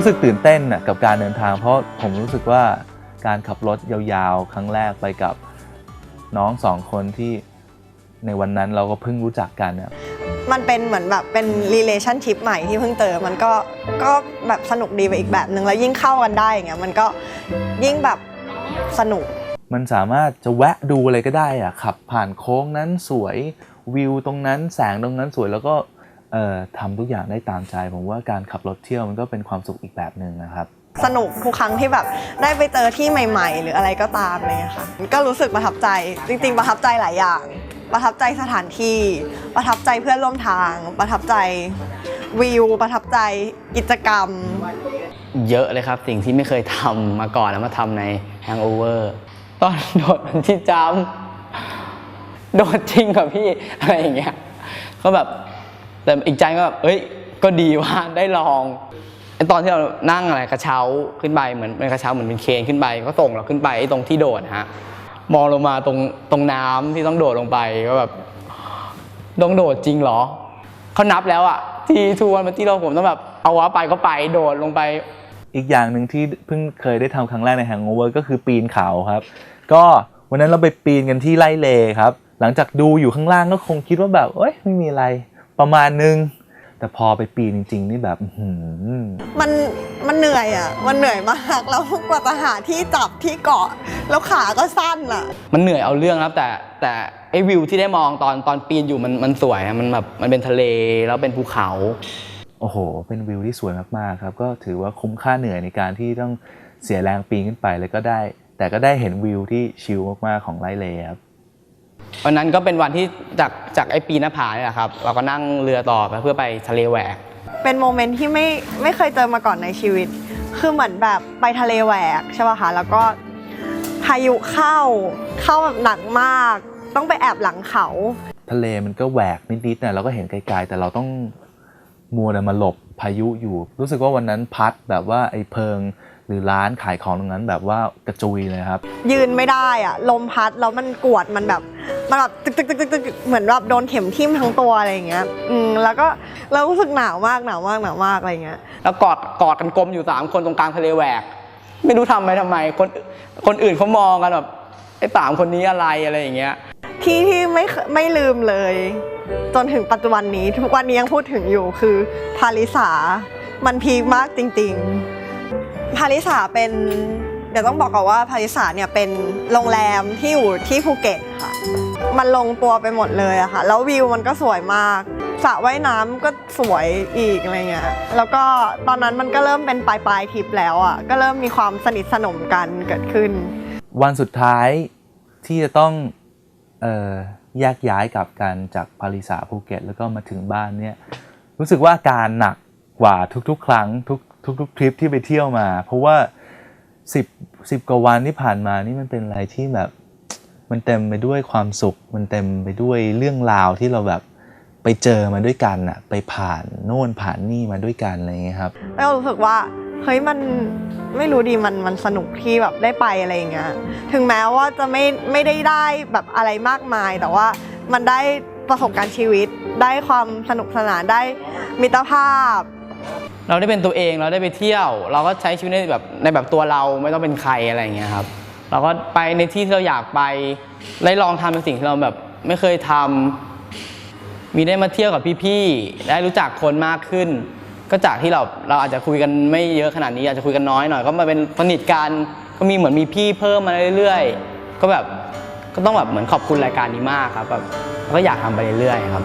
รู้สึกตื่นเต้นน่ะกับการเดินทาง เพราะผมรู้สึกว่าการขับรถยาวๆ ครั้งแรกไปกับน้องสองคนที่ในวันนั้นเราก็เพิ่งรู้จักกันน่ะมันเป็นเหมือนแบบเป็น relationship ใหม่ที่เพิ่งเจอมันก็ก็แบบสนุกดีไปอีกแบบหนึ่งแล้วยิ่งเข้ากันได้อย่างเงี้ยมันก็ยิ่งแบบสนุก มันสามารถจะแวะดูอะไรก็ได้อะขับผ่านโค้งนั้นสวยวิวตรงนั้นแสงตรงนั้นสวยแล้วก็ เอ่อทำทุกอย่างได้ตามใจ ผมว่าการขับรถเที่ยวมันก็เป็นความสุขอีกแบบหนึ่งนะครับ สนุกทุกครั้งที่แบบได้ไปเจอที่ใหม่ ๆ หรืออะไรก็ตามอะไรเลยค่ะก็รู้สึกประทับใจจริง ๆ ประทับใจหลายอย่าง ประทับใจสถานที่ ประทับใจเพื่อนร่วมทาง ประทับใจวิว ประทับใจกิจกรรม เยอะเลยครับ สิ่งที่ไม่เคยทำมาก่อนแล้วมาทำใน Hangover ตอนโดดบันที่จำโดดจริงกับพี่อะไรอย่างเงี้ยก็แบบ แต่อีกใจก็แบบเอ้ยก็ดีว่าได้ลองไอตอนที่เรานั่งอะไรกระเช้าขึ้นไปเหมือนเป็นกระเช้าเหมือนเป็นเคนขึ้นไป ก็ส่งเราขึ้นไปไอตรงที่โดดฮะมองลงมาตรงตรงน้ำที่ต้องโดดลงไปก็แบบต้องโดดจริงเหรอเขานับแล้วอะที่ทูวันมาที่เราผมต้องแบบเอาวะไปก็ไปโดดลงไป อีกอย่างหนึ่งที่เพิ่งเคยได้ทำครั้งแรกใน Hangover ก็คือปีนเขาครับ ก็วันนั้นเราไปปีนกันที่ไล่เลครับ หลังจากดูอยู่ข้างล่างก็คงคิดว่าแบบเอ้ยไม่มีอะไร ประมาณนึง แต่พอไปปีนจริง ๆ นี่แบบอื้อหือมันมันเหนื่อยอะ มันเหนื่อยมากแล้วกว่าจะหาที่จับที่เกาะ แล้วขาก็สั้นอะ มันเหนื่อยเอาเรื่องครับ แต่แต่ไอ้วิวที่ได้มองตอนตอนปีนอยู่มันมันสวยอะมันแบบมันเป็นทะเลแล้วเป็นภูเขา โอ้โห เป็นวิวที่สวยมากๆครับ ก็ถือว่าคุ้มค่าเหนื่อยในการที่ต้องเสียแรงปีนขึ้นไปแล้วก็ได้ แต่ก็ได้เห็นวิวที่ชิลมากๆของไล่เลครับ วันนั้นก็เป็นวันที่จากจากไอ้ปีนหน้าผาเนี่ยแหละครับ เราก็นั่งเรือต่อไปเพื่อไปทะเลแหวก เป็นโมเมนต์ที่ไม่ไม่เคยเจอมาก่อนในชีวิต คือเหมือนแบบไปทะเลแหวกใช่ป่ะคะแล้วก็พายุเข้าเข้าแบบหนักมาก ต้องไปแอบหลังเขา ทะเลมันก็แหวกนิดๆนะเราก็เห็นไกลๆแต่เราต้องมัวแต่มาหลบพายุอยู่ รู้สึกว่าวันนั้นพัดแบบว่าไอ้เพิง หรือร้านขายของตรงนั้นแบบว่ากระจุยเลยครับ ยืนไม่ได้อะลมพัดแล้วมันกวดมันแบบมันแบบตึกตึกตึกตึกตึกเหมือนแบบโดนเข็มทิ่มทั้งตัวอะไรอย่างเงี้ยอืมแล้วก็เรารู้สึกหนาวมากหนาวมากหนาวมากอะไรอย่างเงี้ย แล้วกอดกอดกันกลมอยู่สามคนตรงกลางทะเลแหวก ไม่รู้ทำไปทำไมคนคนอื่นเขามองกันแบบไอ้สามคนนี้อะไรอะไรอย่างเงี้ย ที่ที่ไม่เคไม่ลืมเลย จนถึงปัจจุบันนี้ทุกวันนี้ยังพูดถึงอยู่คือพาริสา มันพีคมากจริง ๆ พาริสาเป็นเดี๋ยวต้องบอกก่อนว่าพาริสาเนี่ยเป็นโรงแรมที่อยู่ที่ภูเก็ตค่ะ มันลงตัวไปหมดเลยอะค่ะ แล้ววิวมันก็สวยมากสระว่ายน้ำก็สวยอีกอะไรเงี้ย แล้วก็ตอนนั้นมันก็เริ่มเป็นปลายปลายทริปแล้วอะก็เริ่มมีความสนิทสนมกันเกิดขึ้น วันสุดท้ายที่จะต้องเอ่อแยกย้ายกลับกันจากปาริสาภูเก็ต แล้วก็มาถึงบ้านเนี่ยรู้สึกว่าอาการหนัก กว่าทุกๆ ครั้งทุกทุกๆทริปที่ไปเที่ยวมา เพราะว่า10 10กว่าวันที่ผ่านมานี่มันเป็นอะไรที่แบบ มันเต็มไปด้วยความสุข มันเต็มไปด้วยเรื่องราวที่เราแบบไปเจอมาด้วยกันอะไปผ่านโน่นผ่านนี่มาด้วยกันอะไรอย่างเงี้ยครับแล้วรู้สึกว่าเฮ้ยมันไม่รู้ดีมันมันสนุกที่แบบได้ไปอะไรอย่างเงี้ยถึงแม้ว่าจะไม่ไม่ได้ได้แบบอะไรมากมาย แต่ว่ามันได้ประสบการณ์ชีวิต ได้ความสนุกสนานได้มิตรภาพ เราได้เป็นตัวเองเราได้ไปเที่ยว เราก็ใช้ชีวิตในแบบในแบบตัวเราไม่ต้องเป็นใครอะไรอย่างเงี้ยครับ เราก็ไปในที่ที่เราอยากไปได้ลองทำในสิ่งที่เราแบบไม่เคยทำมีได้มาเที่ยวกับพี่ๆได้รู้จักคนมากขึ้น ก็จากที่เราเราอาจจะคุยกันไม่เยอะขนาดนี้อาจจะคุยกันน้อยหน่อยก็มาเป็นสนิทกันก็มีเหมือนมีพี่เพิ่มมาเรื่อยๆ ก็แบบก็ต้องแบบเหมือนขอบคุณรายการนี้มากครับแบบก็อยากทำไปเรื่อยๆครับ